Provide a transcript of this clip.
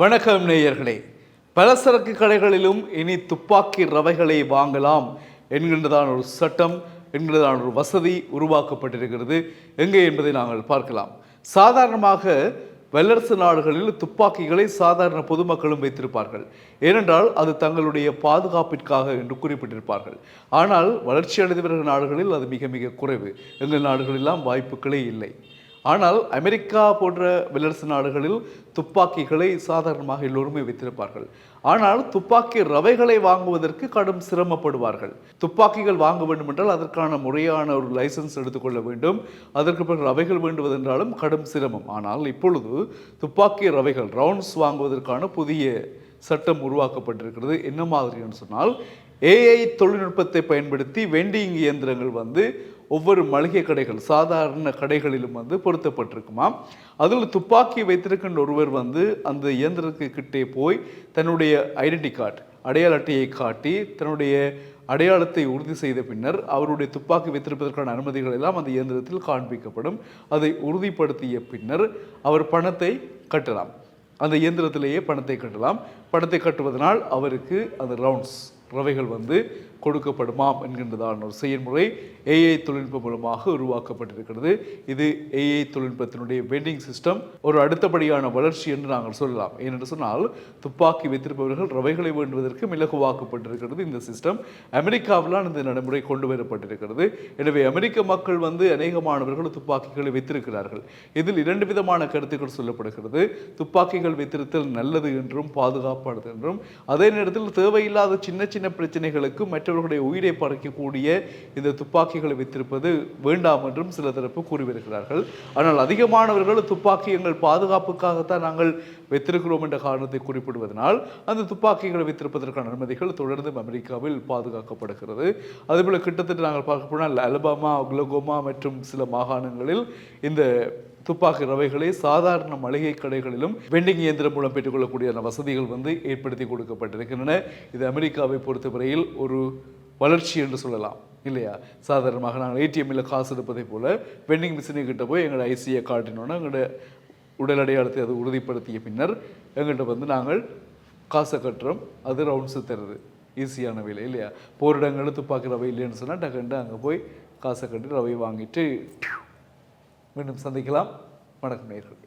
வணக்கம் நேயர்களே. பலசரக்கு கடைகளிலும் இனி துப்பாக்கி ரவைகளை வாங்கலாம் என்கின்றதான ஒரு சட்டம் என்கிறதான ஒரு வசதி உருவாக்கப்பட்டிருக்கிறது. எங்கே என்பதை நாங்கள் பார்க்கலாம். சாதாரணமாக வல்லரசு நாடுகளில் துப்பாக்கிகளை சாதாரண பொதுமக்களும் வைத்திருப்பார்கள். ஏனென்றால் அது தங்களுடைய பாதுகாப்பிற்காக என்று குறிப்பிட்டிருப்பார்கள். ஆனால் வளர்ச்சி அடைந்த நாடுகளில் அது மிக மிக குறைவு. எங்கள் நாடுகளெல்லாம் வாய்ப்புகளே இல்லை. ஆனால் அமெரிக்கா போன்ற வல்லரசு நாடுகளில் துப்பாக்கிகளை சாதாரணமாக எல்லோருமே வைத்திருப்பார்கள். ஆனால் துப்பாக்கி ரவைகளை வாங்குவதற்கு கடும் சிரமப்படுவார்கள். துப்பாக்கிகள் வாங்க வேண்டும் என்றால் அதற்கான முறையான ஒரு லைசன்ஸ் எடுத்துக்கொள்ள வேண்டும். அதற்கு பிறகு ரவைகள் வேண்டுவதென்றாலும் கடும் சிரமம். ஆனால் இப்பொழுது துப்பாக்கி ரவைகள் ரவுண்ட்ஸ் வாங்குவதற்கான புதிய சட்டம் உருவாக்கப்பட்டிருக்கிறது. என்ன மாதிரின்னு சொன்னால் ஏஐ தொழில்நுட்பத்தை பயன்படுத்தி வெண்டிங் இயந்திரங்கள் வந்து ஒவ்வொரு மளிகை கடைகள் சாதாரண கடைகளிலும் வந்து பொருத்தப்பட்டிருக்குமா அதில் துப்பாக்கி வைத்திருக்கின்ற ஒருவர் வந்து அந்த இயந்திரத்துக்கு கிட்டே போய் தன்னுடைய ஐடென்டி கார்டு அடையாள அட்டையை காட்டி தன்னுடைய அடையாளத்தை உறுதி செய்த பின்னர் அவருடைய துப்பாக்கி வைத்திருப்பதற்கான அனுமதிகள் எல்லாம் அந்த இயந்திரத்தில் காண்பிக்கப்படும். அதை உறுதிப்படுத்திய பின்னர் அவர் பணத்தை கட்டலாம். அந்த இயந்திரத்திலேயே பணத்தை கட்டலாம். பணத்தை கட்டுவதனால் அவருக்கு அந்த ரவுண்ட்ஸ் ரவைகள் வந்து கொடுக்கப்படுமாம் என்கின்றதான ஒரு செயல்முறை ஏஐ தொழில்நுட்பம் மூலமாக உருவாக்கப்பட்டிருக்கிறது. இது ஏஐ தொழில்நுட்பத்தினுடைய வெண்டிங் சிஸ்டம் ஒரு அடுத்தபடியான வளர்ச்சி என்று நாங்கள் சொல்லலாம். ஏனென்று சொன்னால் துப்பாக்கி வைத்திருப்பவர்கள் ரவைகளை வேண்டுவதற்கு இலகுவாக்கப்பட்டிருக்கிறது இந்த சிஸ்டம் அமெரிக்காவிலான இந்த நடைமுறை கொண்டு வரப்பட்டிருக்கிறது. எனவே அமெரிக்க மக்கள் வந்து அநேகமானவர்கள் துப்பாக்கிகளை வைத்திருக்கிறார்கள். இதில் இரண்டு விதமான கருத்துக்கள் சொல்லப்படுகிறது. துப்பாக்கிகள் வைத்திருத்தல் நல்லது என்றும் பாதுகாப்பானது என்றும். அதே நேரத்தில் தேவையில்லாத சின்ன சின்ன பிரச்சனைகளுக்கு மற்றவர்களுடைய உயிரை பறிக்கக்கூடிய இந்த துப்பாக்கிகளை வைத்திருப்பது வேண்டாம் என்றும் சில தரப்பு கூறி வருகிறார்கள். ஆனால் அதிகமானவர்கள் துப்பாக்கி எங்கள் பாதுகாப்புக்காகத்தான் நாங்கள் வைத்திருக்கிறோம் என்ற காரணத்தை குறிப்பிடுவதனால் அந்த துப்பாக்கிகளை வைத்திருப்பதற்கான அனுமதிகள் தொடர்ந்து அமெரிக்காவில் பாதுகாக்கப்படுகிறது. அதேபோல் கிட்டத்தட்ட நாங்கள் பார்க்க போனால் அலபாமா குலகோமா மற்றும் சில மாகாணங்களில் இந்த துப்பாக்கி ரவைகளை சாதாரண மளிகை கடைகளிலும் வெண்டிங் இயந்திரம் மூலம் பெற்றுக்கொள்ளக்கூடிய வசதிகள் வந்து ஏற்படுத்தி கொடுக்கப்பட்டிருக்கின்றன. இது அமெரிக்காவை பொறுத்தவரையில் ஒரு வளர்ச்சி என்று சொல்லலாம் இல்லையா? சாதாரணமாக நாங்கள் ஏடிஎம்மில் காசு எடுப்பதை போல் வெண்டிங் மிஷினை கிட்ட போய் எங்களோட ஐசியை காட்டினோன்னா எங்களோட உடல் அடையாளத்தை அது உறுதிப்படுத்திய பின்னர் எங்கள்கிட்ட வந்து நாங்கள் காசை கட்டுறோம். அது ரவுண்ட்ஸு தருது. ஈஸியான வேலை இல்லையா? போரிடங்களில் துப்பாக்கி ரவை இல்லைன்னு சொன்னால் டக்குண்டு அங்கே போய் காசை கட்டி ரவை வாங்கிட்டு மீண்டும் சந்திக்கலாம். வணக்கம் நேர்கள்